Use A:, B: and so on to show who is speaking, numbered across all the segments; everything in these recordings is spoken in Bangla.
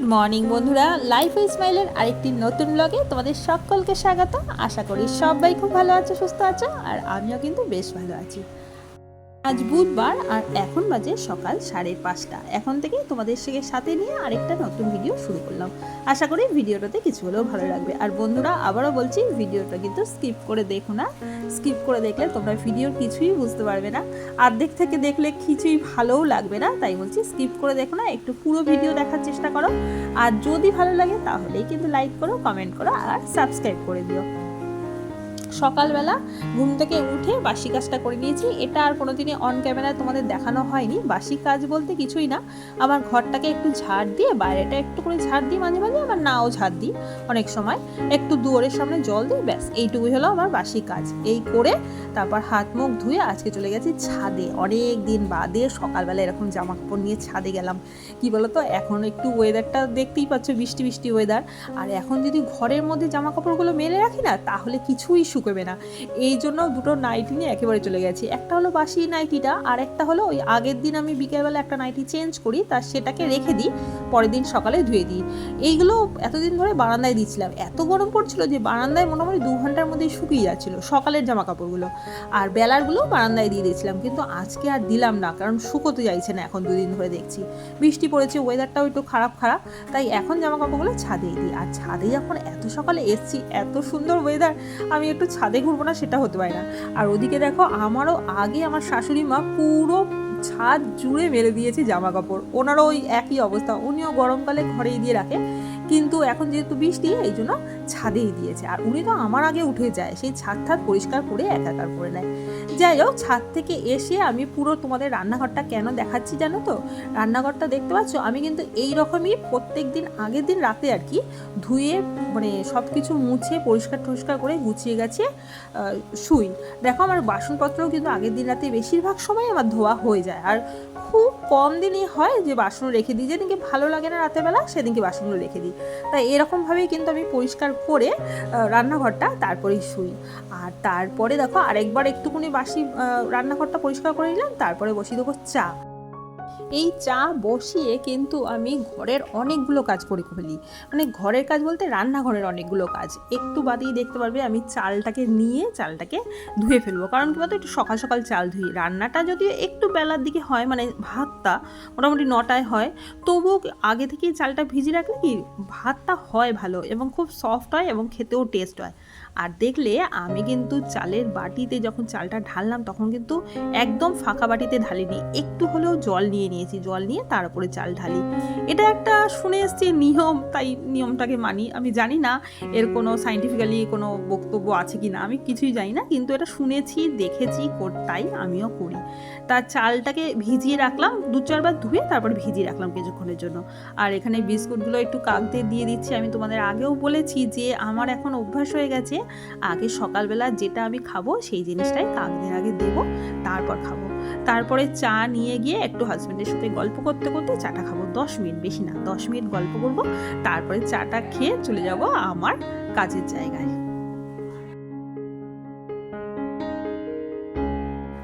A: মর্নিং বন্ধুরা লাইফ স্মাইলের আরেকটি নতুন ব্লগে তোমাদের সকলকে স্বাগত আশা করি সবাই খুব ভালো আছো, সুস্থ আছো, আর আমিও কিন্তু বেশ ভালো আছি। আজ বুধবার আর এখন বাজে সকাল সাড়ে পাঁচটা। এখন থেকে তোমাদের সঙ্গে সাথে নিয়ে আরেকটা নতুন ভিডিও শুরু করলাম। আশা করি ভিডিওটাতে কিছু হলেও ভালো লাগবে। আর বন্ধুরা, আবারও বলছি, ভিডিওটা কিন্তু স্কিপ করে দেখো না। স্কিপ করে দেখলে তোমরা ভিডিওর কিছুই বুঝতে পারবে না। অর্ধেক থেকে দেখলে কিছুই ভালোও লাগবে না। তাই বলছি স্কিপ করে দেখো না, একটু পুরো ভিডিও দেখার চেষ্টা করো। আর যদি ভালো লাগে, তাহলেই কিন্তু লাইক করো কমেন্ট করো, আর সাবস্ক্রাইব করে দিও। সকালবেলা ঘুম থেকে উঠে বাসি কাজটা করে নিয়েছি। এটা আর কোনো কোনোদিনই অন ক্যামেরায় তোমাদের দেখানো হয়নি। বাসি কাজ বলতে কিছুই না। আমার ঘরটাকে একটু ঝাড় দিয়ে, বাইরেটা একটু করে ঝাড় দিই মাঝে মাঝে, আবার নাও ঝাড় দিই অনেক সময়। একটু দুয়ারের সামনে জল দিই, ব্যাস, এইটুকুই হলো আমার বাসি কাজ। এই করে তারপর হাত মুখ ধুয়ে আজকে চলে গেছি ছাদে। অনেক দিন বাদে সকালবেলা এরকম জামা কাপড় নিয়ে ছাদে গেলাম। কি বলতো, এখন একটু ওয়েদারটা দেখতেই পাচ্ছ, বৃষ্টি বৃষ্টি ওয়েদার আর এখন যদি ঘরের মধ্যে জামা কাপড়গুলো মেলে রাখি না, তাহলে কিছুই শুকোবে না। এই জন্য দুটো নাইটি নিয়ে একেবারে চলে গেছি। একটা হলো বাসি নাইটিটা আর একটা হলো ওই আগের দিন আমি বিকেলবেলা একটা নাইটি চেঞ্জ করি তার সেটাকে রেখে দিই, পরের দিন সকালে ধুয়ে দিই। এইগুলো এতদিন ধরে বারান্দায় দিচ্ছিলাম এত গরম পড়ছিল যে বারান্দায় মোটামুটি দু ঘণ্টার মধ্যেই শুকিয়ে যাচ্ছিল সকালের জামা কাপড়গুলো আর বেলারগুলো বারান্দায় দিয়ে দিয়েছিলাম, কিন্তু আজকে আর দিলাম না, কারণ শুকোতে যাইছে না এখন দুদিন ধরে দেখছি। বৃষ্টি পড়েছে ওয়েদারটাও একটু খারাপ খারাপ, তাই এখন জামা কাপড়গুলো ছাদেই দিই। আর ছাদে যখন এত সকালে এসছি, এত সুন্দর ওয়েদার আমি একটু ছাদে ঘুরবো না, সেটা হতে পারে না। আর ওদিকে দেখো, আমারও আগে আমার শাশুড়ি মা পুরো ছাদ জুড়ে মেরে দিয়েছে জামা কাপড় ওনারও ওই একই অবস্থা, উনিও গরমকালে ঘরেই দিয়ে রাখে, কিন্তু এখন যেহেতু বৃষ্টি, এই জন্য ছাদেই দিয়েছে। আর উনি তো আমার আগে উঠে যায়, সেই ছাদ ছাদ পরিষ্কার করে একাকার করে নেয়। যাই হোক, ছাদ থেকে এসে আমি পুরো তোমাদের রান্নাঘরটা কেন দেখাচ্ছি জানো তো? রান্নাঘরটা দেখতে পাচ্ছ? আমি কিন্তু এই রকমই প্রত্যেক দিন আগের দিন রাতে আর কি ধুয়ে মানে সব কিছু মুছে, পরিষ্কার টরিষ্কার করে গুছিয়ে গেছে শুই। দেখো, আমার বাসনপত্রও কিন্তু আগের দিন রাতে বেশিরভাগ সময় আমার ধোয়া হয়ে যায়। আর খুব কম দিনই হয় যে বাসন রেখে দিই। যেদিনকে ভালো লাগে না রাতেরবেলা সেদিনকে বাসনগুলো রেখে দিই। তাই এরকমভাবেই কিন্তু আমি পরিষ্কার করে রান্নাঘরটা তারপরেই শুই। আর তারপরে দেখো আরেকবার একটুখানি বাসি রান্নাঘরটা পরিষ্কার করে নিলাম, তারপরে বসিয়ে দেবো চা। এই চা বসিয়ে কিন্তু আমি ঘরের অনেকগুলো কাজ করে ফেলি। মানে ঘরের কাজ বলতে রান্নাঘরের অনেকগুলো কাজ। একটু বাদেই দেখতে পারবে আমি চালটাকে নিয়ে চালটাকে ধুয়ে ফেলব। কারণ কি বলতো, একটু সকাল সকাল চাল ধুই। রান্নাটা যদিও একটু বেলার দিকে হয় মানে ভাতটা মোটামুটি নটায় হয়, তবুও আগে থেকেই চালটা ভিজিয়ে রাখলে কি ভাতটা হয় ভালো এবং খুব সফট হয় এবং খেতেও টেস্ট হয়। আর দেখলে আমি কিন্তু চালের বাটিতে যখন চালটা ঢাললাম, তখন কিন্তু একদম ফাঁকা বাটিতে ঢালিনি। একটু হলেও জল নিয়ে নিয়েছি, জল নিয়ে তার উপরে চাল ঢালি। এটা একটা শুনে এসছি নিয়ম, তাই নিয়মটাকে মানি। আমি জানি না এর কোনো সাইন্টিফিক্যালি কোনো বক্তব্য আছে কি না আমি কিছুই জানি না, কিন্তু এটা শুনেছি, দেখেছি তাই আমিও করি। তার চালটাকে ভিজিয়ে রাখলাম, দু চারবার ধুয়ে তারপর ভিজিয়ে রাখলাম কিছুক্ষণের জন্য। আর এখানে বিস্কুটগুলো একটু কাকতে দিয়ে দিচ্ছি, আমি তোমাদের আগেও বলেছি যে আমার এখন অভ্যাস হয়ে গেছে আগে সকালবেলা যেটা আমি খাব সেই জিনিসটাই কাকদের আগে দেব, তারপর খাব। তারপরে চা নিয়ে গিয়ে একটু হাজব্যান্ডের সাথে গল্প করতে করতে চাটা খাব, দশ মিনিট, বেশি না, দশ মিনিট গল্প করব, তারপরে চাটা খেয়ে চলে যাব আমার কাজের জায়গায়।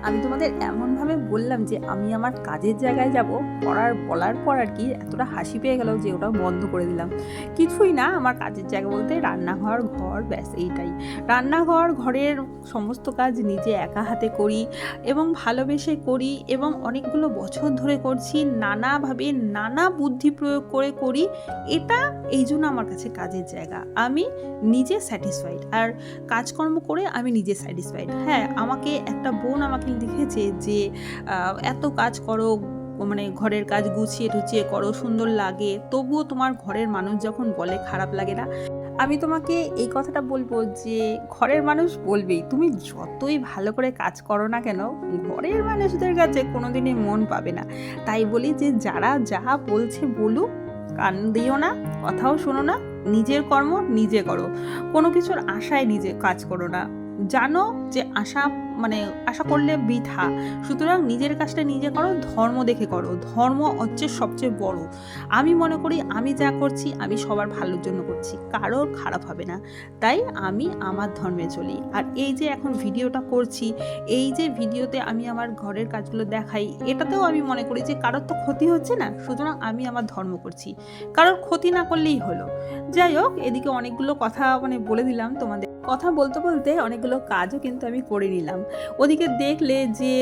A: আমি তোমাদের এমনভাবে বললাম যে আমি আমার কাজের জায়গায় যাব পড়ার বলার পর আর কি এতটা হাসি পেয়ে গেল যে ওটা বন্ধ করে দিলাম। কিছুই না, আমার কাজের জায়গা বলতে রান্নাঘর, ঘর, ব্যাস এইটাই। রান্নাঘর, ঘরের সমস্ত কাজ নিজে একা হাতে করি এবং ভালোবেসে করি এবং অনেকগুলো বছর ধরে করছি, নানাভাবে নানা বুদ্ধি প্রয়োগ করে করি। এটা এই জন্য আমার কাছে কাজের জায়গা। আমি নিজে স্যাটিসফাইড আর কাজকর্ম করে আমি নিজে স্যাটিসফাইড হ্যাঁ আমাকে একটা বোন আমাকে লিখেছে যে এত কাজ করো মানে ঘরের কাজ গুছিয়ে টুচিয়ে করো, সুন্দর লাগে। তবুও তোমার ঘরের মানুষ যখন বলে খারাপ লাগে না, আমি তোমাকে এই কথাটা বলব যে, ঘরের মানুষ বলবেই, তুমি যতই ভালো করে কাজ করো না কেন, ঘরের মানুষদের কাছে কোনোদিনই মন পাবে না। তাই বলি যে, যারা যা বলছে বলুক, কান দিও না, কথাও শোনো না, নিজের কর্ম নিজে করো। কোনো কিছুর আশায় নিজে কাজ করো না। জানো যে, আশা মানে আশা করলে বৃথা। সুতরাং নিজের কাজটা নিজে করো, ধর্ম দেখে করো। ধর্ম হচ্ছে সবচেয়ে বড়। আমি মনে করি আমি যা করছি, আমি সবার ভালোর জন্য করছি। কারোর খারাপ হবে না। তাই আমি আমার ধর্মে চলি। আর এই যে এখন ভিডিওটা করছি, এই যে ভিডিওতে আমি আমার ঘরের কাজগুলো দেখাই, এটাতেও আমি মনে করি যে কারোর তো ক্ষতি হচ্ছে না। সুতরাং আমি আমার ধর্ম করছি। কারোর ক্ষতি না করলেই হলো। যাই হোক, এদিকে অনেকগুলো কথা মানে বলে দিলাম তোমাদের কথা বলতে বলতে অনেকগুলো কাজও কিন্তু আমি করে নিলাম। ওদিকে দেখলে যে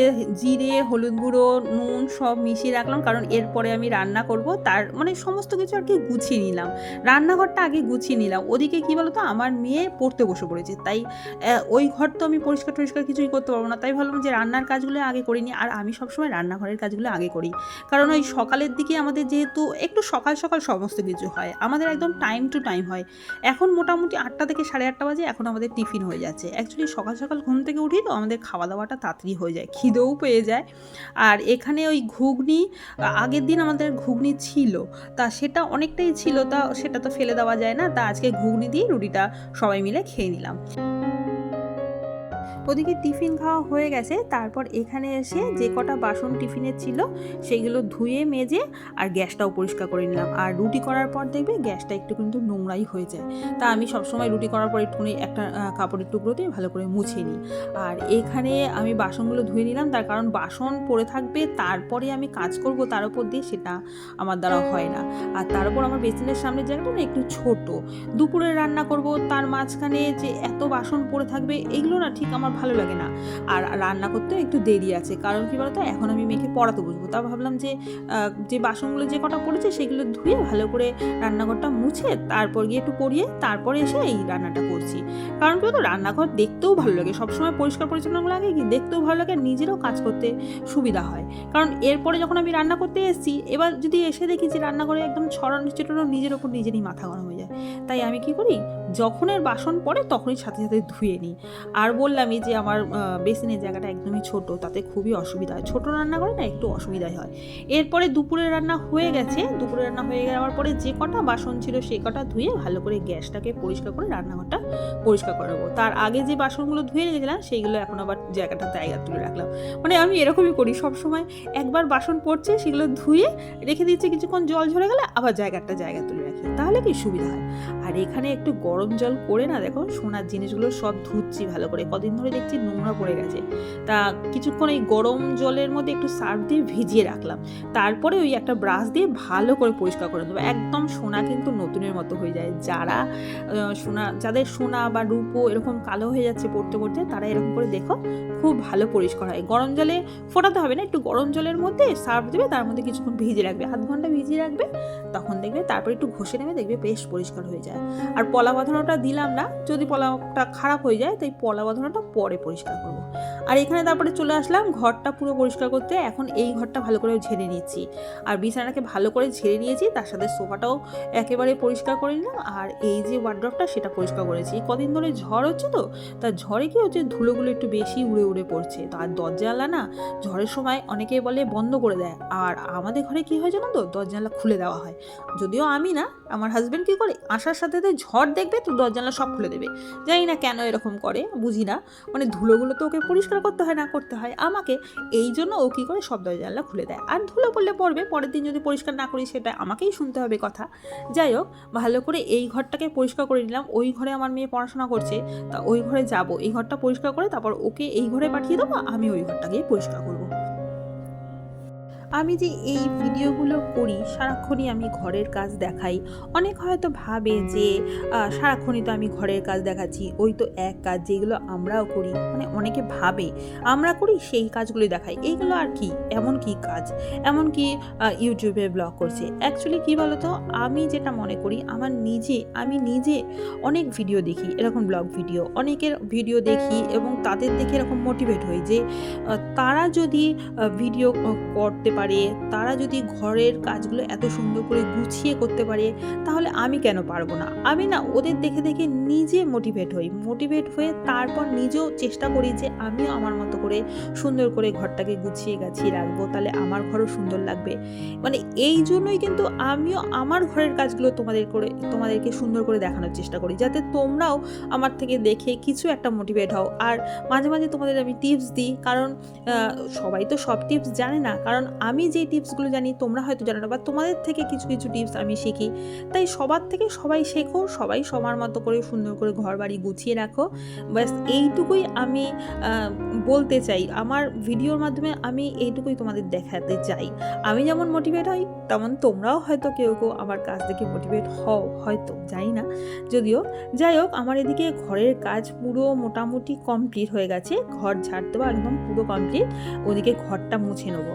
A: জিরে, হলুদ গুঁড়ো, নুন সব মিশিয়ে রাখলাম, কারণ এরপরে আমি রান্না করব, তার মানে সমস্ত কিছু আর কি গুছিয়ে নিলাম। রান্নাঘরটা আগে গুছিয়ে নিলাম। ওদিকে কি বলতো, আমার মেয়ে পড়তে বসে পড়েছে, তাই ওই ঘর তো আমি পরিষ্কার টরিষ্কার কিছুই করতে পারব না, তাই ভাবলাম যে রান্নার কাজগুলো আগে করিনি আর আমি সবসময় রান্নাঘরের কাজগুলো আগে করি। কারণ ওই সকালের দিকে আমাদের যেহেতু একটু সকাল সকাল সমস্ত কিছু হয়, আমাদের একদম টাইম টু টাইম হয়। এখন মোটামুটি আটটা থেকে সাড়ে আটটা বাজে, এখন আমাদের টিফিন হয়ে যাচ্ছে। অ্যাকচুয়ালি সকাল সকাল ঘুম থেকে উঠি তো আমাদের খাওয়া দাওয়াটা তাড়াতাড়ি হয়ে যায়, খিদেও পেয়ে যায়। আর এখানে ওই ঘুগনি, আগের দিন আমাদের ঘুগনি ছিল, তা সেটা অনেকটাই ছিল, তা সেটা তো ফেলে দেওয়া যায় না, তা আজকে ঘুগনি দিয়ে রুটিটা সবাই মিলে খেয়ে নিলাম। ওদিকে টিফিন খাওয়া হয়ে গেছে। তারপর এখানে এসে যে কটা বাসন টিফিনের ছিল সেইগুলো ধুয়ে, মেজে আর গ্যাসটাও পরিষ্কার করে নিলাম। আর রুটি করার পর দেখবে গ্যাসটা একটু কিন্তু নোংরাই হয়ে যায়। তা আমি সবসময় রুটি করার পর একটুখানি একটা কাপড়ের টুকরো দিয়ে ভালো করে মুছে নিই। আর এখানে আমি বাসনগুলো ধুয়ে নিলাম। তার কারণ বাসন পড়ে থাকবে, তারপরে আমি কাজ করব তার উপর দিয়ে সেটা আমার দ্বারা হয় না। আর তার উপর আমার বেসিনের সামনে জায়গাটা না একটু ছোট। দুপুরে রান্না করব, তার মাঝখানে যে এত বাসন পড়ে থাকবে, এগুলো না ঠিক আমার ভালো লাগে না। আর রান্না করতেও একটু দেরি আছে। কারণ কি বলতো? এখন আমি মেয়েকে পড়াতে বসবো। তা ভাবলাম যে যে বাসনগুলো যে কটা পড়েছে সেগুলো ধুয়ে ভালো করে রান্নাঘরটা মুছে তারপর গিয়ে একটু পরিয়ে তারপরে এসে এই রান্নাটা করছি। কারণ কি বলতো? রান্নাঘর দেখতেও ভালো লাগে। সবসময় পরিষ্কার পরিচ্ছন্ন লাগে কি দেখতেও ভালো লাগে নিজেরও কাজ করতে সুবিধা হয়। কারণ এরপরে যখন আমি রান্না করতে এসেছি, এবার যদি এসে দেখি যে রান্নাঘরে একদম ছড়ানো ছিটানো নিজের ওপর নিজেরই মাথা গরম হয়ে যায়। তাই আমি কি করি? যখনের বাসন পড়ে তখনই সাথে সাথে ধুয়ে নিই। আর বললামই যে আমার বেসিনের জায়গাটা একদমই ছোট, তাতে খুবই অসুবিধা হয়। ছোটো রান্না করে না একটু অসুবিধাই হয়। এরপরে দুপুরের রান্না হয়ে গেছে। দুপুরের রান্না হয়ে যাওয়ার পরে যে কটা বাসন ছিল সে কটা ধুয়ে ভালো করে গ্যাসটাকে পরিষ্কার করে রান্নাঘরটা পরিষ্কার করে নেব। তার আগে যে বাসনগুলো ধুয়ে রেখেছিলাম সেইগুলো এখন আবার জায়গাটা জায়গা তুলে রাখলাম। মানে আমি এরকমই করি সব সময় একবার বাসন পড়ছে সেগুলো ধুয়ে রেখে দিচ্ছে, কিছুক্ষণ জল ঝরে গেলে আবার জায়গাটা জায়গা তুলে রাখি। তাহলে কি সুবিধা হয়? আর এখানে একটু গরম জল করে না দেখো সোনার জিনিসগুলো সব ধুচ্ছি ভালো করে। কদিন ধরে দেখছি নোংরা পড়ে গেছে। তা কিছুক্ষণ এই গরম জলের মধ্যে একটু সার্ফ দিয়ে ভিজিয়ে রাখলাম। তারপরে ওই একটা ব্রাশ দিয়ে ভালো করে পরিষ্কার করে দেবো একদম সোনা কিন্তু নতুনের মতো হয়ে যায়। যারা সোনা, যাদের সোনা বা রূপো এরকম কালো হয়ে যাচ্ছে পড়তে পড়তে, তারা এরকম করে দেখো খুব ভালো পরিষ্কার হয়। গরম জলে ফোটাতে হবে না, একটু গরম জলের মধ্যে সার্ফ দেবে, তার মধ্যে কিছুক্ষণ ভিজিয়ে রাখবে। আধ ঘণ্টা ভিজিয়ে রাখবে, তখন দেখবে তারপরে একটু ঘষে নেবে, দেখবে বেশ পরিষ্কার হয়ে যায়। আর পলা বাঁধানোটা দিলাম না। যদি পলাটা খারাপ হয়ে যায়, তাই পলা বাঁধানোটা পরে পরিষ্কার করব। আর এখানে তারপরে চলে আসলাম, ঘরটা পুরো পরিষ্কার করতে। এখন এই ঘরটা ভালো করে ঝেড়ে নিয়েছি আর বিছানাটাকে ভালো করে ঝেড়ে নিয়েছি, তার সাথে সোফাটাও একেবারে পরিষ্কার করে নিলাম। আর এই যে ওয়ার্ড্রপটা সেটা পরিষ্কার করেছি। কদিন ধরে ঝড় হচ্ছে তো, তার ঝড়ে কি হচ্ছে? ধুলোগুলো একটু বেশি উড়ে উড়ে পড়ছে। তো আর দরজালা না, ঝড়ের সময় অনেকে বলে বন্ধ করে দেয়। আর আমাদের ঘরে কি হয় জানো তো, দরজালা খুলে দেওয়া হয়। যদিও আমি না, আমার হাজব্যান্ড কী করে, আসার সাথে ঝড় দেখবে তো দরজালা সব খুলে দেবে। জানি না কেন এরকম করে, বুঝি না। মানে ধুলোগুলো তো ওকে পরিষ্কার করতে হয়, না করতে হয়। আমাকে এই জন্য ও কী করে সব দরজা জানলা খুলে দেয়। আর ধুলো পড়লে পড়বে, পরের দিন যদি পরিষ্কার না করি সেটা আমাকেই শুনতে হবে কথা। যাই হোক, ভালো করে এই ঘরটাকে পরিষ্কার করে নিলাম। ওই ঘরে আমার মেয়ে পড়াশোনা করছে, তা ওই ঘরে যাব। এই ঘরটা পরিষ্কার করে তারপর ওকে এই ঘরে পাঠিয়ে দেবো, আমি ওই ঘরটা গিয়ে পরিষ্কার করব। আমি যে এই ভিডিওগুলো করি, সারাক্ষণই আমি ঘরের কাজ দেখাই। অনেক হয়তো ভাবে যে সারাক্ষণই তো আমি ঘরের কাজ দেখাচ্ছি, ওই তো এক কাজ যেগুলো আমরাও করি। মানে অনেকে ভাবে, আমরা করি, সেই কাজগুলি দেখাই। এইগুলো আর কি, এমন কি কাজ? এমন কি ইউটিউবে ব্লগ করছে। অ্যাকচুয়ালি কী বলতো, আমি যেটা মনে করি, আমার নিজে, আমি নিজে অনেক ভিডিও দেখি, এরকম ব্লগ ভিডিও অনেকের ভিডিও দেখি এবং তাদের দেখে এরকম মোটিভেট হই যে তারা যদি ভিডিও করতে পারে, তারা যদি ঘরের কাজগুলো এত সুন্দর করে গুছিয়ে করতে পারে, তাহলে আমি কেন পারব না? আমি না ওদের দেখে দেখে নিজে মোটিভেট হই। মোটিভেট হয়ে তারপর নিজেও চেষ্টা করি যে আমিও আমার মতো করে সুন্দর করে ঘরটাকে গুছিয়ে গাছিয়ে রাখব, তাহলে আমার ঘরও সুন্দর লাগবে। মানে এই জন্যই কিন্তু আমিও আমার ঘরের কাজগুলো তোমাদের করে, তোমাদেরকে সুন্দর করে দেখানোর চেষ্টা করি, যাতে তোমরাও আমার থেকে দেখে কিছু একটা মোটিভেট হও। আর মাঝে মাঝে তোমাদের আমি টিপস দিই, কারণ সবাই তো সব টিপস জানে না, কারণ আমি যে টিপসগুলো জানি তোমরা হয়তো জানো না, বা তোমাদের থেকে কিছু কিছু টিপস আমি শিখি। তাই সবার থেকে সবাই শেখো, সবাই সবার মতো করে সুন্দর করে ঘর বাড়ি গুছিয়ে রাখো। ব্যাস, এইটুকুই আমি বলতে চাই। আমার ভিডিওর মাধ্যমে আমি এইটুকুই তোমাদের দেখাতে চাই। আমি যেমন মোটিভেট হই, তেমন তোমরাও হয়তো কেউ কেউ আমার কাজ দেখে মোটিভেট হও, হয়তো, জানি না। যদিও, যাই হোক, আমার এদিকে ঘরের কাজ পুরো মোটামুটি কমপ্লিট হয়ে গেছে। ঘর ঝাড় দেওয়া একদম পুরো কমপ্লিট ওদিকে ঘরটা মুছে নেব।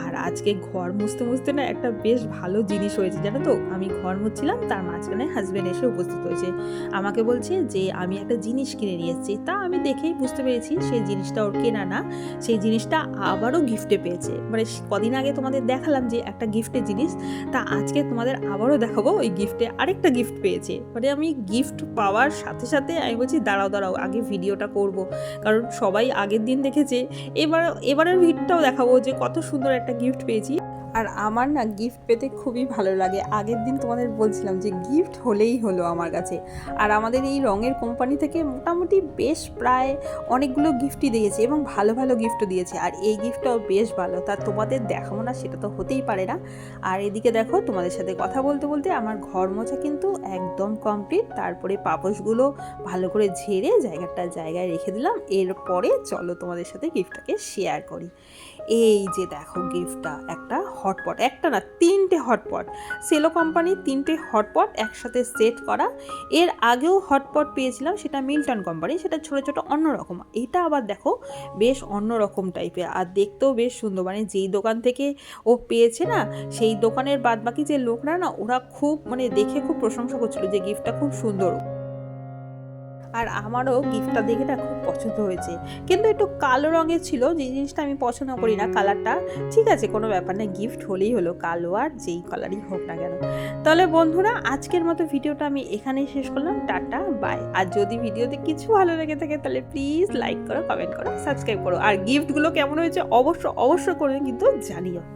A: আর আজকে ঘর মুছতে মুছতে না একটা বেশ ভালো জিনিস হয়েছে, জানো তো? আমি ঘর মুছছিলাম, তার মাঝখানে হাজব্যান্ড এসে উপস্থিত হয়েছে। আমাকে বলছে যে, আমি একটা জিনিস কিনে নিয়ে এসেছি। তা আমি দেখেই বুঝতে পেরেছি সেই জিনিসটা ওর কেনা না। সেই জিনিসটা আবারও গিফটে পেয়েছে। মানে কদিন আগে তোমাদের দেখালাম যে একটা গিফটের জিনিস, তা আজকে তোমাদের আবারও দেখাবো, ওই গিফটে আরেকটা গিফট পেয়েছে। মানে আমি গিফট পাওয়ার সাথে সাথে আমি বলছি, দাঁড়াও দাঁড়াও, আগে ভিডিওটা করব। কারণ সবাই আগের দিন দেখেছে। এবার, এবারের ভিডিওটাও দেখাবো যে কত সুন্দর একটা গিফট পেয়েছি। আর আমার না গিফট পেতে খুবই ভালো লাগে। আগের দিন তোমাদের বলছিলাম যে গিফট হলেই হলো আমার কাছে। আর আমাদের এই রঙের কোম্পানি থেকে মোটামুটি বেশ প্রায় অনেকগুলো গিফটই দিয়েছে এবং ভালো ভালো গিফটও দিয়েছে। আর এই গিফটটাও বেশ ভালো। তা তোমাদের দেখাবো না, সেটা তো হতেই পারে না। আর এদিকে দেখো, তোমাদের সাথে কথা বলতে বলতে আমার ঘর মোছা কিন্তু একদম কমপ্লিট তারপরে পাপোশগুলো ভালো করে ঝেড়ে জায়গাটা জায়গায় রেখে দিলাম। এরপরে চলো তোমাদের সাথে গিফটটাকে শেয়ার করি। এই যে দেখো গিফটটা একটা হটপট একটা না, তিনটে হটপট সেলো কোম্পানির তিনটে হটপট একসাথে সেট করা। এর আগেও হটপট পেয়েছিলাম, সেটা মিল্টন কোম্পানি সেটা ছোটো ছোটো অন্যরকম। এটা আবার দেখো বেশ অন্যরকম টাইপের আর দেখতেও বেশ সুন্দর। মানে যেই দোকান থেকে ও পেয়েছে না, সেই দোকানের বাদবাকি যে লোকরা না, ওরা খুব মানে দেখে খুব প্রশংসা করছিল যে গিফটটা খুব সুন্দর। আর আমারও গিফটটা দেখে না খুব পছন্দ হয়েছে। কিন্তু একটু কালো রঙের ছিল যে জিনিসটা আমি পছন্দ করি না কালারটা, ঠিক আছে, কোনো ব্যাপার না, গিফট হলেই হলো কালো আর যেই কালারই হোক না কেন। তাহলে বন্ধুরা, আজকের মতো ভিডিওটা আমি এখানেই শেষ করলাম, টাটা, বাই। আর যদি ভিডিওতে কিছু ভালো লেগে থাকে, তাহলে প্লিজ লাইক করো, কমেন্ট করো, সাবস্ক্রাইব করো। আর গিফটগুলো কেমন হয়েছে অবশ্য অবশ্য করে কিন্তু জানিও।